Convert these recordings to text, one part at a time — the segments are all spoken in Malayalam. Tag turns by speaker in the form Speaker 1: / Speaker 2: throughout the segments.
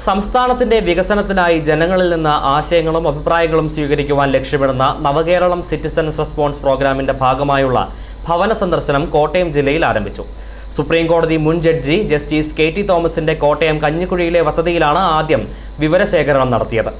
Speaker 1: സംസ്ഥാനത്തിന്റെ വികസനത്തിനായി ജനങ്ങളിൽ നിന്ന് ആശയങ്ങളും അഭിപ്രായങ്ങളും സ്വീകരിക്കുവാൻ ലക്ഷ്യമിടുന്ന നവകേരളം സിറ്റിസൺസ് റെസ്പോൺസ് പ്രോഗ്രാമിന്റെ ഭാഗമായുള്ള ഭവന സന്ദർശനം കോട്ടയം ജില്ലയിൽ ആരംഭിച്ചു. സുപ്രീം കോടതി മുൻ ജഡ്ജി ജസ്റ്റിസ് കെ ടി തോമസിന്റെ കോട്ടയം കഞ്ഞിക്കുഴിയിലെ വസതിയിലാണ് ആദ്യം വിവരശേഖരണം നടത്തിയത്.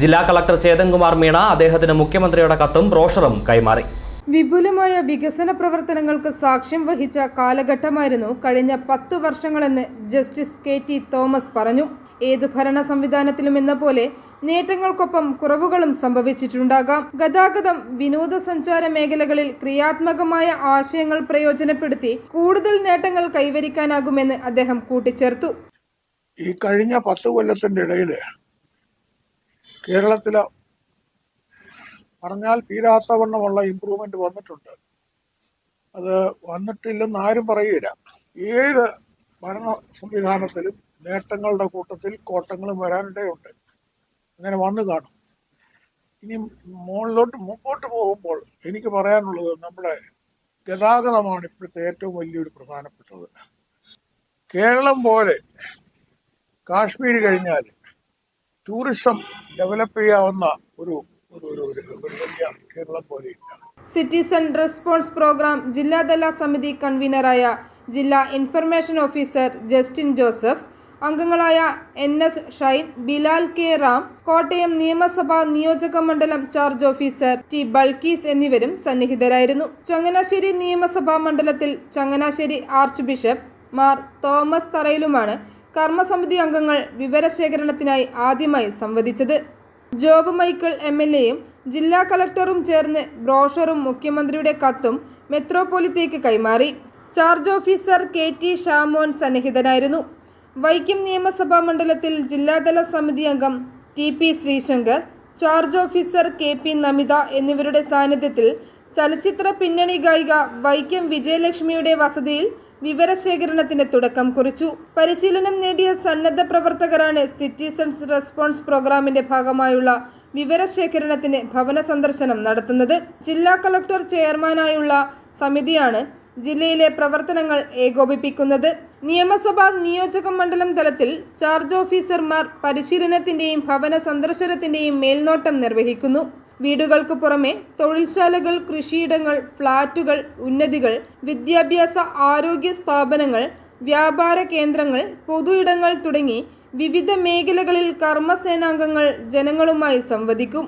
Speaker 1: ജില്ലാ കളക്ടർ ചേതൻകുമാർ മീണ അദ്ദേഹത്തിന് മുഖ്യമന്ത്രിയുടെ കത്തും ബ്രോഷറും കൈമാറി.
Speaker 2: വിപുലമായ വികസന പ്രവർത്തനങ്ങൾക്ക് സാക്ഷ്യം വഹിച്ച കാലഘട്ടമായിരുന്നു കഴിഞ്ഞ പത്ത് വർഷങ്ങളെന്ന് ജസ്റ്റിസ് കെ ടി തോമസ് പറഞ്ഞു. ഏതു ഭരണ സംവിധാനത്തിലും എന്ന പോലെ നേട്ടങ്ങൾക്കൊപ്പം കുറവുകളും സംഭവിച്ചിട്ടുണ്ടാകാം. ഗതാഗതം വിനോദസഞ്ചാര മേഖലകളിൽ ക്രിയാത്മകമായ ആശയങ്ങൾ പ്രയോജനപ്പെടുത്തി കൂടുതൽ നേട്ടങ്ങൾ കൈവരിക്കാനാകുമെന്ന് അദ്ദേഹം കൂട്ടിച്ചേർത്തു.
Speaker 3: ഈ കഴിഞ്ഞ പത്ത് കൊല്ലത്തിന്റെ ഇടയിൽ കേരളത്തിൽ പറഞ്ഞാൽ തീരാത്തവണ്ണമുള്ള ഇമ്പ്രൂവ്മെന്റ് വന്നിട്ടുണ്ട്. അത് വന്നിട്ടില്ലെന്ന് ആരും പറയുകയില്ല. ഏത് ഭരണ സംവിധാനത്തിലും നേട്ടങ്ങളുടെ കൂട്ടത്തിൽ കോട്ടങ്ങളും വരാനിടയുണ്ട്. അങ്ങനെ വന്നു കാണും. ഇനി മുകളിലോട്ട് മുമ്പോട്ട് പോകുമ്പോൾ എനിക്ക് പറയാനുള്ളത് നമ്മുടെ ഗതാഗതമാണ് ഇപ്പോഴത്തെ ഏറ്റവും വലിയൊരു പ്രധാനപ്പെട്ടത്. കേരളം പോലെ കാശ്മീർ കഴിഞ്ഞാൽ ടൂറിസം ഡെവലപ്പ് ചെയ്യാവുന്ന ഒരു
Speaker 2: സിറ്റിസൺ റെസ്പോൺസ് പ്രോഗ്രാം ജില്ലാതല സമിതി കൺവീനറായ ജില്ലാ ഇൻഫർമേഷൻ ഓഫീസർ ജസ്റ്റിൻ ജോസഫ് അംഗങ്ങളായ N S Shine Bilal K Ram Kottayam നിയമസഭാ നിയോജക മണ്ഡലം ചാർജ് ഓഫീസർ ടി ബൾക്കീസ് എന്നിവരും സന്നിഹിതരായിരുന്നു. ചങ്ങനാശ്ശേരി നിയമസഭാ മണ്ഡലത്തിൽ ചങ്ങനാശ്ശേരി ആർച്ച് ബിഷപ്പ് മാർ തോമസ് തറയിലുമാണ് കർമ്മസമിതി അംഗങ്ങൾ വിവരശേഖരണത്തിനായി ആദ്യമായി സംവദിച്ചത്. ജോബ് മൈക്കിൾ എം എൽ എയും ജില്ലാ കളക്ടറും ചേർന്ന് ബ്രോഷറും മുഖ്യമന്ത്രിയുടെ കത്തും മെത്രോപൊലിത്തേക്ക് കൈമാറി. Charge officer K T Shamon സന്നിഹിതനായിരുന്നു. Vaikom നിയമസഭാ മണ്ഡലത്തിൽ ജില്ലാതല സമിതി അംഗം T P Sreesankar charge officer K P Namitha എന്നിവരുടെ സാന്നിധ്യത്തിൽ ചലച്ചിത്ര പിന്നണി ഗായിക വൈക്കം വിജയലക്ഷ്മിയുടെ വസതിയിൽ വിവരശേഖരണത്തിന് തുടക്കം കുറിച്ചു. പരിശീലനം നേടിയ സന്നദ്ധ പ്രവർത്തകരാണ് സിറ്റിസൺസ് റെസ്പോൺസ് പ്രോഗ്രാമിന്റെ ഭാഗമായുള്ള വിവരശേഖരണത്തിന് ഭവന സന്ദർശനം നടത്തുന്നത്. ജില്ലാ കളക്ടർ ചെയർമാനായുള്ള സമിതിയാണ് ജില്ലയിലെ പ്രവർത്തനങ്ങൾ ഏകോപിപ്പിക്കുന്നത് നിയമസഭാ നിയോജക മണ്ഡലം തലത്തിൽ ചാർജ് ഓഫീസർമാർ പരിശീലനത്തിന്റെയും ഭവന സന്ദർശനത്തിന്റെയും മേൽനോട്ടം നിർവഹിക്കുന്നു. വീടുകൾക്ക് പുറമെ തൊഴിൽശാലകൾ കൃഷിയിടങ്ങൾ ഫ്ളാറ്റുകൾ ഉന്നതികൾ വിദ്യാഭ്യാസ ആരോഗ്യ സ്ഥാപനങ്ങൾ വ്യാപാര കേന്ദ്രങ്ങൾ പൊതു ഇടങ്ങൾ തുടങ്ങി വിവിധ മേഖലകളിൽ കർമ്മസേനാംഗങ്ങൾ ജനങ്ങളുമായി സംവദിക്കും.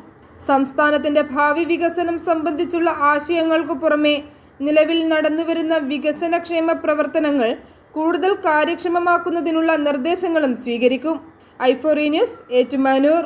Speaker 2: സംസ്ഥാനത്തിന്റെ ഭാവി വികസനം സംബന്ധിച്ചുള്ള ആശയങ്ങൾക്കു പുറമെ നിലവിൽ നടന്നുവരുന്ന വികസനക്ഷേമ പ്രവർത്തനങ്ങൾ കൂടുതൽ കാര്യക്ഷമമാക്കുന്നതിനുള്ള നിർദ്ദേശങ്ങളും സ്വീകരിക്കും. ഐഫോറി ന്യൂസ് ഏറ്റുമാനൂർ.